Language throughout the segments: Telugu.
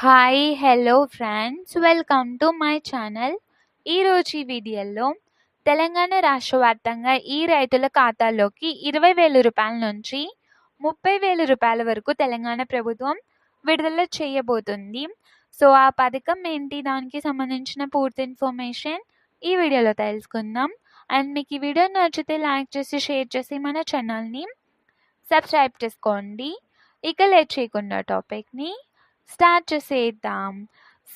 Hi hello friends welcome to my channel ఈరోజు ఈ వీడియోలో తెలంగాణ రాష్ట్ర వ్యాప్తంగా ఈ రైతుల ఖాతాలోకి ఇరవై వేల రూపాయల నుంచి ముప్పై వేల రూపాయల వరకు తెలంగాణ ప్రభుత్వం విడుదల చేయబోతుంది. సో ఆ పథకం ఏంటి? దానికి సంబంధించిన పూర్తి ఇన్ఫర్మేషన్ ఈ వీడియోలో తెలుసుకుందాం. అండ్ మీకు ఈ వీడియో నచ్చితే లైక్ చేసి షేర్ చేసి మన ఛానల్ని సబ్స్క్రైబ్ చేసుకోండి. ఇక లేట్ చేయకుండా టాపిక్ని స్టార్ట్ చేసేద్దాం.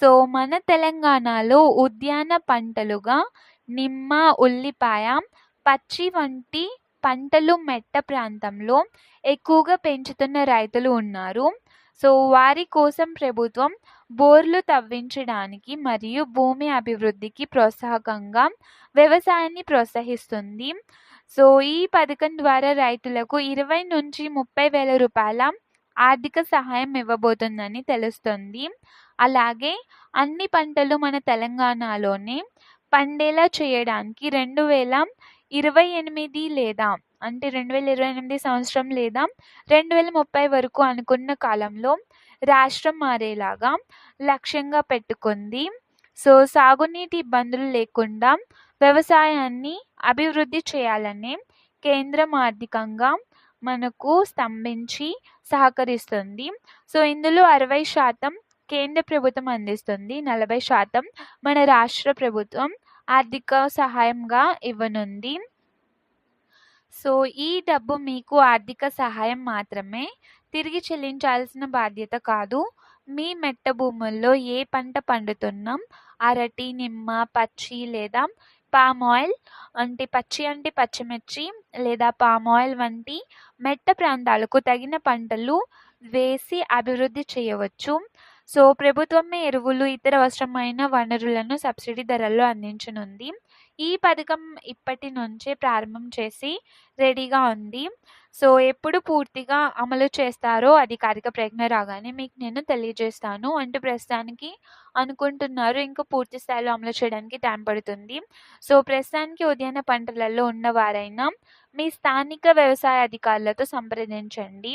సో మన తెలంగాణలో ఉద్యాన పంటలుగా నిమ్మ ఉల్లిపాయ పచ్చి వంటి పంటలు మెట్ట ప్రాంతంలో ఎక్కువగా పెంచుతున్న రైతులు ఉన్నారు. సో వారి కోసం ప్రభుత్వం బోర్లు తవ్వించడానికి మరియు భూమి అభివృద్ధికి ప్రోత్సాహకంగా వ్యవసాయాన్ని ప్రోత్సహిస్తుంది. సో ఈ పథకం ద్వారా రైతులకు ఇరవై నుంచి ముప్పై వేల రూపాయల ఆర్థిక సహాయం ఇవ్వబోతుందని తెలుస్తుంది. అలాగే అన్ని పంటలు మన తెలంగాణలోనే పండేలా చేయడానికి రెండు వేల ఇరవై ఎనిమిది లేదా అంటే రెండు వేల ఇరవై ఎనిమిది సంవత్సరం లేదా రెండు వేల ముప్పై వరకు అనుకున్న కాలంలో రాష్ట్రం మారేలాగా లక్ష్యంగా పెట్టుకుంది. సో సాగునీటి ఇబ్బందులు లేకుండా వ్యవసాయాన్ని అభివృద్ధి చేయాలనే కేంద్రం ఆర్థికంగా మనకు స్తంభించి సహకరిస్తుంది. సో ఇందులో అరవై శాతం కేంద్ర ప్రభుత్వం అందిస్తుంది. నలభై శాతం మన రాష్ట్ర ప్రభుత్వం ఆర్థిక సహాయంగా ఇవ్వనుంది. సో ఈ డబ్బు మీకు ఆర్థిక సహాయం మాత్రమే. తిరిగి చెల్లించాల్సిన బాధ్యత కాదు. మీ మెట్ట భూముల్లో ఏ పంట పండుతున్నాం? అరటి నిమ్మ పచ్చి లేదా పామ్ ఆయిల్ అంటే పచ్చి అంటే పచ్చిమిర్చి లేదా పామ్ ఆయిల్ వంటి మెట్ట ప్రాంతాలకు తగిన పంటలు వేసి అభివృద్ధి చేయవచ్చు. సో ప్రభుత్వమే ఎరువులు ఇతర అవసరమైన వనరులను సబ్సిడీ ధరల్లో అందించనుంది. ఈ పథకం ఇప్పటి నుంచే ప్రారంభం చేసి రెడీగా ఉంది. సో ఎప్పుడు పూర్తిగా అమలు చేస్తారో అధికారిక ప్రకటన రాగానే మీకు నేను తెలియజేస్తాను. అంటే ప్రస్తుతానికి అనుకుంటున్నారు. ఇంకా పూర్తి స్థాయిలో అమలు చేయడానికి టైం పడుతుంది. సో ప్రస్తుతానికి ఉదయాన పంటలలో ఉన్నవారైనా మీ స్థానిక వ్యవసాయ అధికారులతో సంప్రదించండి.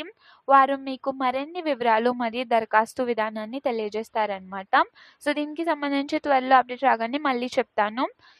వారు మీకు మరిన్ని వివరాలు మరియు దరఖాస్తు విధానాన్ని తెలియజేస్తారనమాట సో దీనికి సంబంధించి త్వరలో అప్డేట్ రాగానే మళ్ళీ చెప్తాను.